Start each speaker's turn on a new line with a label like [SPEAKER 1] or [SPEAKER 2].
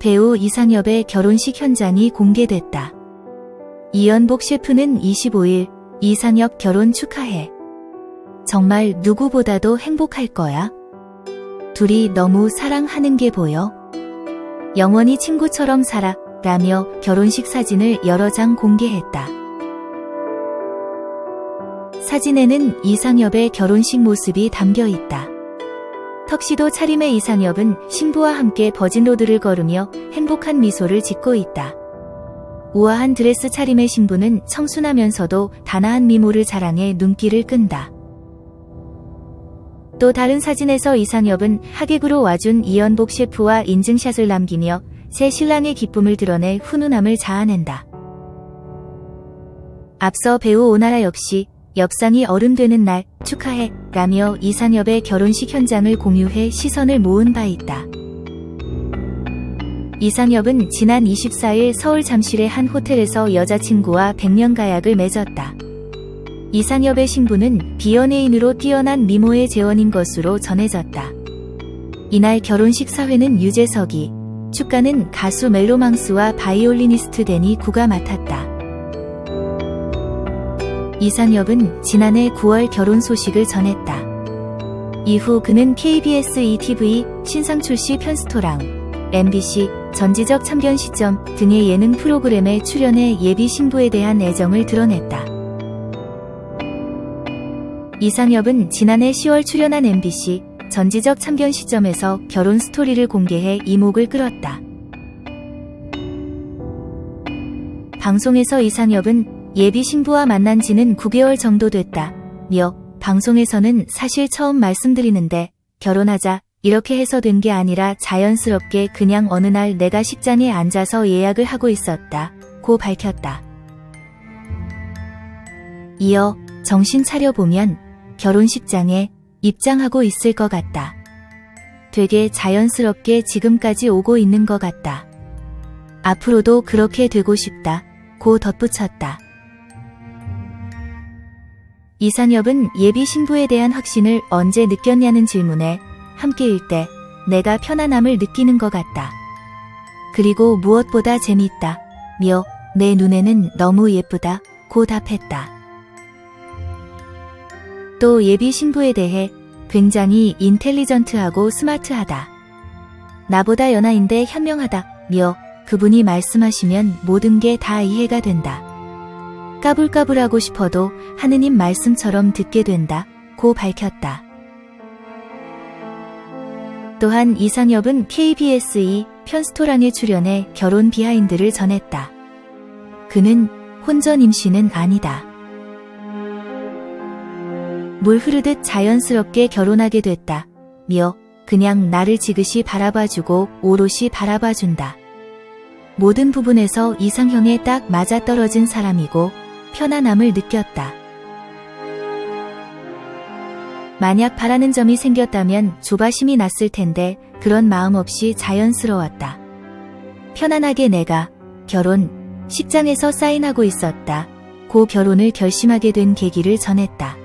[SPEAKER 1] 배우 이상엽의 결혼식 현장이 공개됐다. 이연복 셰프는 25일 이상엽 결혼 축하해. 정말 누구보다도 행복할 거야. 둘이 너무 사랑하는 게 보여. 영원히 친구처럼 살아. 라며 결혼식 사진을 여러 장 공개했다. 사진에는 이상엽의 결혼식 모습이 담겨 있다. 턱시도 차림의 이상엽은 신부와 함께 버진로드를 걸으며 행복한 미소를 짓고 있다. 우아한 드레스 차림의 신부는 청순하면서도 단아한 미모를 자랑해 눈길을 끈다. 또 다른 사진에서 이상엽은 하객으로 와준 이연복 셰프와 인증샷을 남기며 새 신랑의 기쁨을 드러내 훈훈함을 자아낸다. 앞서 배우 오나라 역시 엽상이 어른 되는 날 축하해 라며 이상엽의 결혼식 현장을 공유해 시선을 모은 바 있다. 이상엽은 지난 24일 서울 잠실의 한 호텔에서 여자친구와 백년 가약을 맺었다. 이상엽의 신부는 비연예인으로 뛰어난 미모의 재원인 것으로 전해졌다. 이날 결혼식 사회는 유재석이, 축가는 가수 멜로망스와 바이올리니스트 데니 구가 맡았다. 이상엽은 지난해 9월 결혼 소식을 전했다. 이후 그는 KBS ETV, 신상 출시 편스토랑, MBC, 전지적 참견 시점 등의 예능 프로그램에 출연해 예비 신부에 대한 애정을 드러냈다. 이상엽은 지난해 10월 출연한 MBC 전지적 참견 시점에서 결혼 스토리를 공개해 이목을 끌었다. 방송에서 이상엽은 예비 신부와 만난 지는 9개월 정도 됐다. 며 방송에서는 사실 처음 말씀드리는데 결혼하자 이렇게 해서 된 게 아니라 자연스럽게 그냥 어느 날 내가 식장에 앉아서 예약을 하고 있었다. 고 밝혔다. 이어 정신 차려보면 결혼식장에 입장하고 있을 것 같다. 되게 자연스럽게 지금까지 오고 있는 것 같다. 앞으로도 그렇게 되고 싶다. 고 덧붙였다. 이상엽은 예비 신부에 대한 확신을 언제 느꼈냐는 질문에 함께일 때 내가 편안함을 느끼는 것 같다. 그리고 무엇보다 재밌다. 며 내 눈에는 너무 예쁘다. 고 답했다. 또 예비 신부에 대해 굉장히 인텔리전트하고 스마트하다. 나보다 연하인데 현명하다. 며 그분이 말씀하시면 모든 게 다 이해가 된다. 까불까불하고 싶어도 하느님 말씀처럼 듣게 된다. 고 밝혔다. 또한 이상엽은 KBS2 편스토랑에 출연해 결혼 비하인드를 전했다. 그는 혼전 임신은 아니다. 물 흐르듯 자연스럽게 결혼하게 됐다. 며 그냥 나를 지그시 바라봐주고 오롯이 바라봐준다. 모든 부분에서 이상형에 딱 맞아떨어진 사람이고 편안함을 느꼈다. 만약 바라는 점이 생겼다면 조바심이 났을 텐데 그런 마음 없이 자연스러웠다. 편안하게 내가 결혼, 식장에서 사인하고 있었다. 고 결혼을 결심하게 된 계기를 전했다.